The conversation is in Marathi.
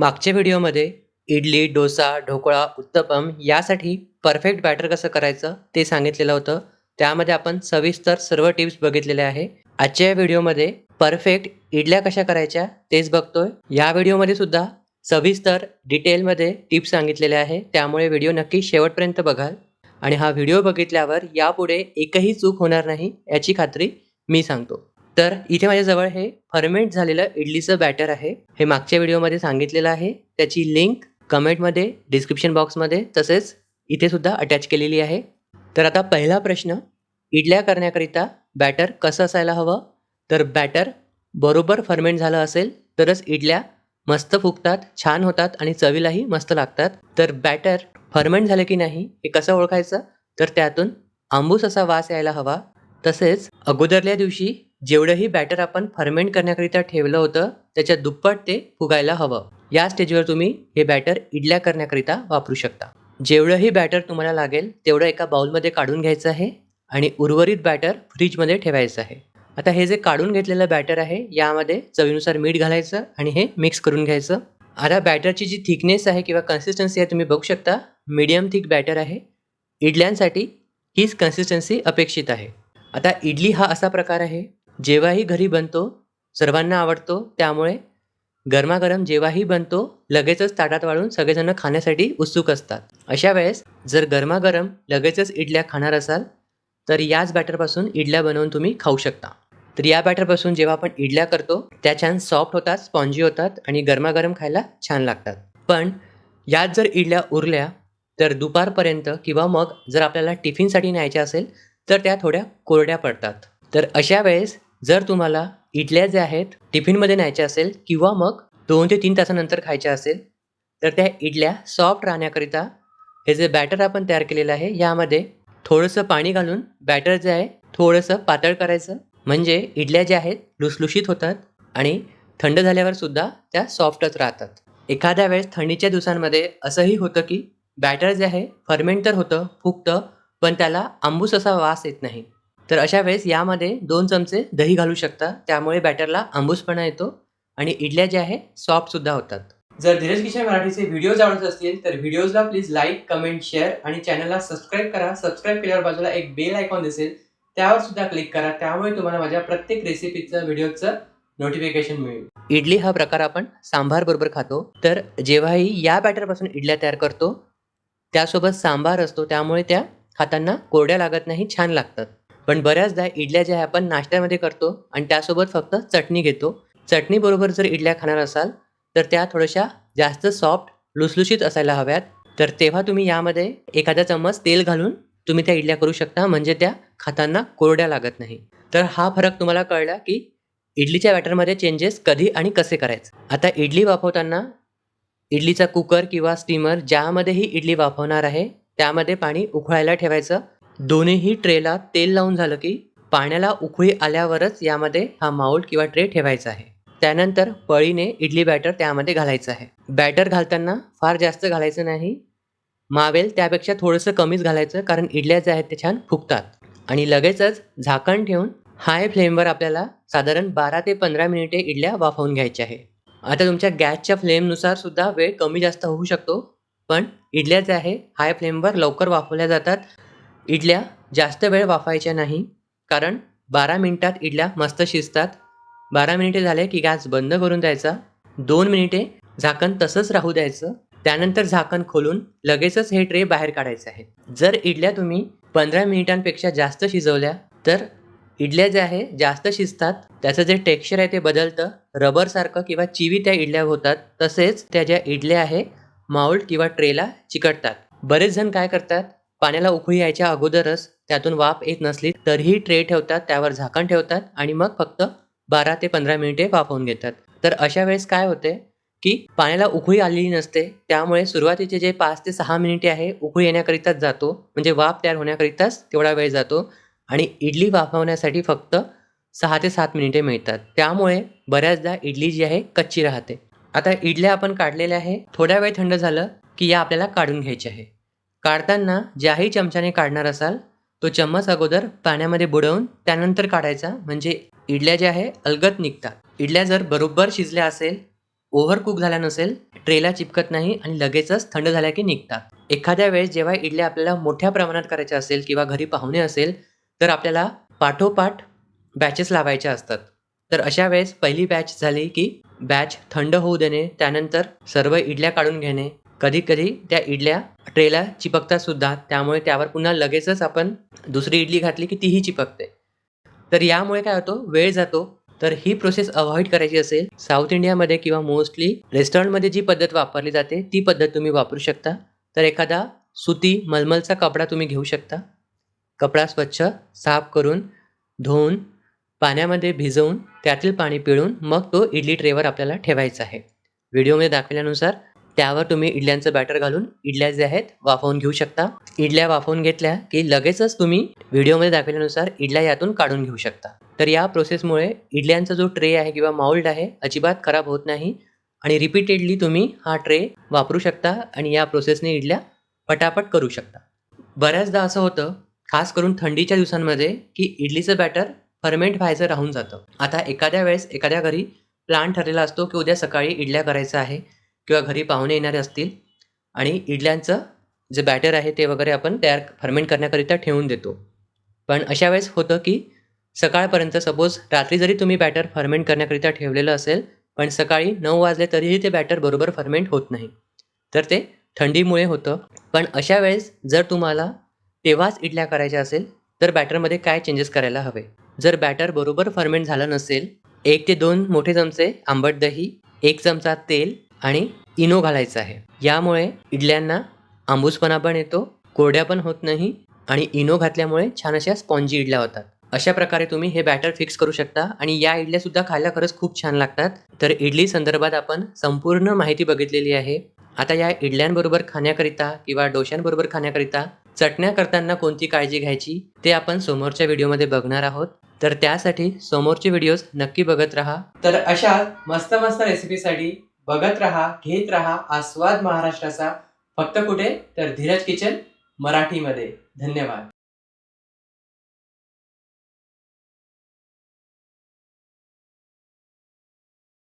मागच्या व्हिडिओमध्ये इडली डोसा ढोकळा उत्तपम यासाठी परफेक्ट बॅटर कसं करायचं ते सांगितलेलं होतं. त्यामध्ये आपण सविस्तर सर्व टिप्स बघितलेल्या आहे. आजच्या या व्हिडिओमध्ये परफेक्ट इडल्या कशा करायच्या तेच बघतोय. या व्हिडिओमध्ये सुद्धा सविस्तर डिटेलमध्ये टिप्स सांगितलेल्या आहे. त्यामुळे व्हिडिओ नक्की शेवटपर्यंत बघाल. आणि हा व्हिडिओ बघितल्यावर यापुढे एकही चूक होणार नाही याची खात्री मी सांगतो. तर इथे माझ्याजवळ हे फर्मेंट झालेलं इडलीचं बॅटर आहे. हे मागच्या व्हिडिओमध्ये सांगितलेलं आहे. त्याची लिंक कमेंटमध्ये डिस्क्रिप्शन बॉक्समध्ये तसेच इथे सुद्धा अटॅच केलेली आहे. तर आता पहिला प्रश्न इडल्या करण्याकरिता बॅटर कसं असायला हवं? तर बॅटर बरोबर फर्मेंट झालं असेल तरच इडल्या मस्त फुगतात छान होतात आणि चवीलाही मस्त लागतात. तर बॅटर फर्मेंट झालं की नाही हे कसं ओळखायचं? तर त्यातून आंबूस असा वास यायला हवा. तसेच अगोदरल्या दिवशी जेवढंही बॅटर आपण फर्मेंट करण्याकरिता ठेवलं होतं त्याच्या दुप्पट ते फुगायला हवं. या स्टेजवर तुम्ही हे बॅटर इडल्या करण्याकरिता वापरू शकता. जेवढंही बॅटर तुम्हाला लागेल तेवढं एका बाउलमध्ये काढून घ्यायचं आहे आणि उर्वरित बॅटर फ्रीजमध्ये ठेवायचं आहे. आता हे जे काढून घेतलेलं बॅटर आहे यामध्ये चवीनुसार मीठ घालायचं आणि हे मिक्स करून घ्यायचं. आता बॅटरची जी थिकनेस आहे किंवा कन्सिस्टन्सी आहे तुम्ही बघू शकता मीडियम थिक बॅटर आहे. इडल्यांसाठी हीच कन्सिस्टन्सी अपेक्षित आहे. आता इडली हा असा प्रकार आहे जेव्हाही घरी बनतो सर्वांना आवडतो त्यामुळे गरमागरम जेव्हाही बनतो लगेचच ताटात वाढून सगळेजण खाण्यासाठी उत्सुक असतात. अशा वेळेस जर गरमागरम लगेचच इडल्या खाणार असाल तर याच बॅटरपासून इडल्या बनवून तुम्ही खाऊ शकता. तर या बॅटरपासून जेव्हा आपण इडल्या करतो त्या छान सॉफ्ट होतात स्पॉन्जी होतात आणि गरमागरम खायला छान लागतात. पण यात जर इडल्या उरल्या तर दुपारपर्यंत किंवा मग जर आपल्याला टिफिनसाठी न्यायच्या असेल तर त्या थोड्या कोरड्या पडतात. तर अशा वेळेस जर तुम्हाला इडल्या ज्या आहेत टिफिनमध्ये न्यायच्या असेल किंवा मग दोन ते तीन तासानंतर खायच्या असेल तर त्या इडल्या सॉफ्ट राहण्याकरिता हे जे बॅटर आपण तयार केलेलं आहे यामध्ये थोडंसं पाणी घालून बॅटर जे आहे थोडंसं पातळ करायचं. म्हणजे इडल्या ज्या आहेत लुसलुशीत होतात आणि थंड झाल्यावर सुद्धा त्या सॉफ्टच राहतात. एखाद्या वेळेस थंडीच्या दिवसांमध्ये असंही होतं की बॅटर जे आहे फर्मेंट तर होतं फुगतं पण त्याला आंबूस असा वास येत नाही. तर अशा वेळेस यामध्ये दोन चमचे दही घालू शकता. त्यामुळे बॅटरला आंबूसपणा येतो आणि इडल्या ज्या आहे सॉफ्टसुद्धा होतात. जर धीरज किशन मराठीचे व्हिडिओज आवडत असतील तर व्हिडिओजला प्लीज लाईक कमेंट शेअर आणि चॅनलला सबस्क्राईब करा. सबस्क्राईब केल्यावर बाजूला एक बेल आयकॉन दिसेल. त्यावर सुद्धा क्लिक करा. त्यामुळे तुम्हाला माझ्या प्रत्येक रेसिपीचं व्हिडिओचं नोटिफिकेशन मिळेल. इडली हा प्रकार आपण सांबार बरोबर खातो. तर जेव्हाही या बॅटरपासून इडल्या तयार करतो त्यासोबत सांबार असतो. त्यामुळे त्या खाताना कोरड्या लागत नाही छान लागतात. पण बऱ्याचदा इडल्या ज्या आपण नाश्त्यामध्ये करतो आणि त्यासोबत फक्त चटणी घेतो. चटणीबरोबर जर इडल्या खाणार असाल तर त्या थोड्याशा जास्त सॉफ्ट लुसलुशीत असायला हव्यात. तर तेव्हा तुम्ही यामध्ये एखादा चम्मच तेल घालून तुम्ही त्या इडल्या करू शकता म्हणजे त्या खाताना कोरड्या लागत नाही. तर हा फरक तुम्हाला कळला की इडलीच्या बॅटरमध्ये चेंजेस कधी आणि कसे करायचे. आता इडली वाफवताना इडलीचा कुकर किंवा स्टीमर ज्यामध्येही इडली वाफवणार आहे त्यामध्ये पाणी उकळायला ठेवायचं. दोन्हीही ट्रेला तेल लावून झालं की पाण्याला उकळी आल्यावरच यामध्ये हा माऊल किंवा ट्रे ठेवायचा आहे. त्यानंतर पळीने इडली बॅटर त्यामध्ये घालायचं आहे. बॅटर घालताना फार जास्त घालायचं नाही. मावेल त्यापेक्षा थोडंसं कमीच घालायचं कारण इडल्या ज्या आहेत त्या छान फुगतात. आणि लगेचच झाकण ठेवून हाय फ्लेमवर आपल्याला साधारण बारा ते पंधरा मिनिटे इडल्या वाफवून घ्यायच्या आहे. आता तुमच्या गॅसच्या फ्लेमनुसार सुद्धा वेळ कमी जास्त होऊ शकतो पण इडल्या ज्या आहे हाय फ्लेमवर लवकर वाफवल्या जातात. इडल्या जास्त वेळ वाफायच्या नाही कारण बारा मिनिटात इडल्या मस्त शिजतात. बारा मिनिटे झाले की गॅस बंद करून द्यायचा. दोन मिनिटे झाकण तसंच राहू द्यायचं. त्यानंतर झाकण खोलून लगेचच हे ट्रे बाहेर काढायचे आहे. जर इडल्या तुम्ही पंधरा मिनिटांपेक्षा जास्त शिजवल्या तर इडल्या ज्या आहे जास्त शिजतात. त्याचं जे टेक्स्चर आहे ते बदलतं. रबरसारखं किंवा चिवी त्या इडल्या होतात तसेच त्या ज्या इडल्या आहे माउल्ड किंवा ट्रेला चिकटतात. बरेच जण काय करतात पाण्याला उकळी यायच्या अगोदरच त्यातून वाफ येत नसली तरीही ट्रे ठेवतात त्यावर झाकण ठेवतात आणि मग फक्त बारा ते पंधरा मिनिटे वाफवून घेतात. तर अशा वेळेस काय होते की पाण्याला उकळी आलेली नसते त्यामुळे सुरुवातीचे जे पाच ते सहा मिनिटे आहे उकळी येण्याकरिताच जातो. म्हणजे वाफ तयार होण्याकरिताच तेवढा वेळ जातो आणि इडली वाफवण्यासाठी फक्त सहा ते सात मिनिटे मिळतात. त्यामुळे बऱ्याचदा इडली जी आहे कच्ची राहते. आता इडल्या आपण काढलेल्या आहे. थोड्या वेळ थंड झालं की या आपल्याला काढून घ्यायची आहे. काढताना ज्याही चमच्याने काढणार असाल तो चम्मच अगोदर पाण्यामध्ये बुडवून त्यानंतर काढायचा. म्हणजे इडल्या ज्या आहे अलगत निघतात. इडल्या जर बरोबर शिजल्या असेल ओव्हर कुक झाल्या नसेल ट्रेला चिपकत नाही आणि लगेचच थंड झाल्या की निघतात. एखाद्या वेळेस जेव्हा इडल्या आपल्याला मोठ्या प्रमाणात करायच्या असेल किंवा घरी पाहुणे असेल तर आपल्याला पाठोपाठ बॅचेस लावायच्या असतात. तर अशा वेळेस पहिली बॅच झाली की बॅच थंड होऊ देणे त्यानंतर सर्व इडल्या काढून घेणे कधी कधी त्या इडल्या ट्रेला चिपकतात सुद्धा. त्यामुळे त्यावर पुन्हा लगेचच आपण दुसरी इडली घातली की तीही चिपकते. तर यामुळे काय होतो? वेळ जातो. तर ही प्रोसेस अवॉइड करायची असेल साऊथ इंडियामध्ये किंवा मोस्टली रेस्टॉरंटमध्ये जी पद्धत वापरली जाते ती पद्धत तुम्ही वापरू शकता. तर एखादा सुती मलमलचा कपडा तुम्ही घेऊ शकता. कपडा स्वच्छ साफ करून धुवून पाण्यामध्ये भिजवून त्यातील पाणी पिळून मग तो इडली ट्रेवर आपल्याला ठेवायचा आहे. व्हिडिओमध्ये दाखवल्यानुसार त्यावर तुम्ही इडल्यांचं बॅटर घालून इडल्या जे आहेत वाफवून घेऊ शकता. इडल्या वाफवून घेतल्या की लगेचच तुम्ही व्हिडिओमध्ये दाखवल्यानुसार इडल्या यातून काढून घेऊ शकता. तर या प्रोसेसमुळे इडल्यांचा जो ट्रे आहे किंवा माउल्ड आहे अजिबात खराब होत नाही आणि रिपीटेडली तुम्ही हा ट्रे वापरू शकता आणि या प्रोसेसने इडल्या पटापट करू शकता. बऱ्याचदा असं होतं खास करून थंडीच्या दिवसांमध्ये की इडलीचं बॅटर फर्मेंट व्हायचं राहून जातं. आता एखाद्या वेळेस एखाद्या घरी प्लॅन ठरलेला असतो की उद्या सकाळी इडल्या करायचं आहे. किंवा घरी पाहुणे येणारे असतील आणि इडल्यांचं जे बॅटर आहे ते वगैरे आपण तयार फर्मेंट करण्याकरिता ठेवून देतो. पण अशा वेळेस होतं की सकाळपर्यंत सपोज रात्री जरी तुम्ही बॅटर फर्मेंट करण्याकरिता ठेवलेलं असेल पण सकाळी नऊ वाजले तरीही ते बॅटर बरोबर फर्मेंट होत नाही. तर ते थंडीमुळे होतं. पण अशा वेळेस जर तुम्हाला तेव्हाच इडल्या करायच्या असेल तर बॅटरमध्ये काय चेंजेस करायला हवे? जर बॅटर बरोबर फर्मेंट झालं नसेल एक ते दोन मोठे चमचे आंबट दही एक चमचा तेल आणि इनो घालायचं आहे. यामुळे इडल्यांना आंबूसपणा पण येतो कोरड्या पण होत नाही आणि इनो घातल्यामुळे छान अशा स्पॉन्जी इडल्या होतात. अशा प्रकारे तुम्ही हे बॅटर फिक्स करू शकता आणि या इडल्या सुद्धा खायला खरंच खूप छान लागतात. तर इडली संदर्भात आपण संपूर्ण माहिती बघितलेली आहे. आता या इडल्यांबरोबर खाण्याकरिता किंवा डोश्यांबरोबर खाण्याकरिता चटण्या करताना कोणती काळजी घ्यायची ते आपण समोरच्या व्हिडिओमध्ये बघणार आहोत. तर त्यासाठी समोरचे व्हिडिओज नक्की बघत राहा. तर अशा मस्त मस्त रेसिपीसाठी बघत रहा घेत रहा. आस्वाद महाराष्ट्राचा फक्त कुठे? तर धीरज किचन मराठीमध्ये. धन्यवाद.